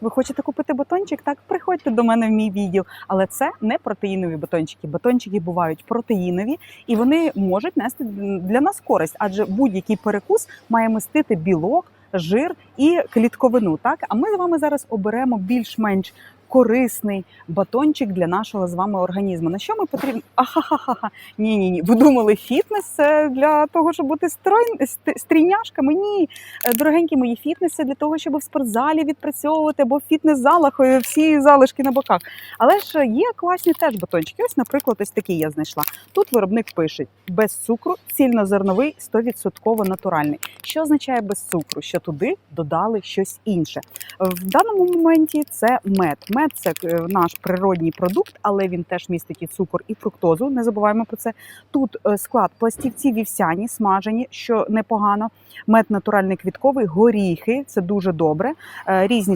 Ви хочете купити батончик? Так, приходьте до мене в мій відділ. Але це не протеїнові батончики. Батончики бувають протеїнові і вони можуть нести для нас користь, адже будь-який перекус має містити білок, жир і клітковину. Так, а ми з вами зараз оберемо більш-менш корисний батончик для нашого з вами організму. На що ми потрібно? Ахахахаха. Ні, ні, ні. Ви думали, фітнес це для того, щоб бути стрійняшками? Ні, Е, дорогенькі мої фітнес це для того, щоб в спортзалі відпрацьовувати або в фітнес-залах е, всі залишки на боках. Але ж є класні теж батончики. Ось, наприклад, ось такий я знайшла. Тут виробник пише без цукру, цільнозерновий, 100% натуральний. Що означає без цукру? Що туди додали щось інше. В даному моменті це мед. Мед це е, наш природній продукт, але він теж містить і цукор, і фруктозу. Не забуваємо про це. Тут е, склад пластівці вівсяні, смажені, що непогано. Мед натуральний квітковий, горіхи це дуже добре. е, Різні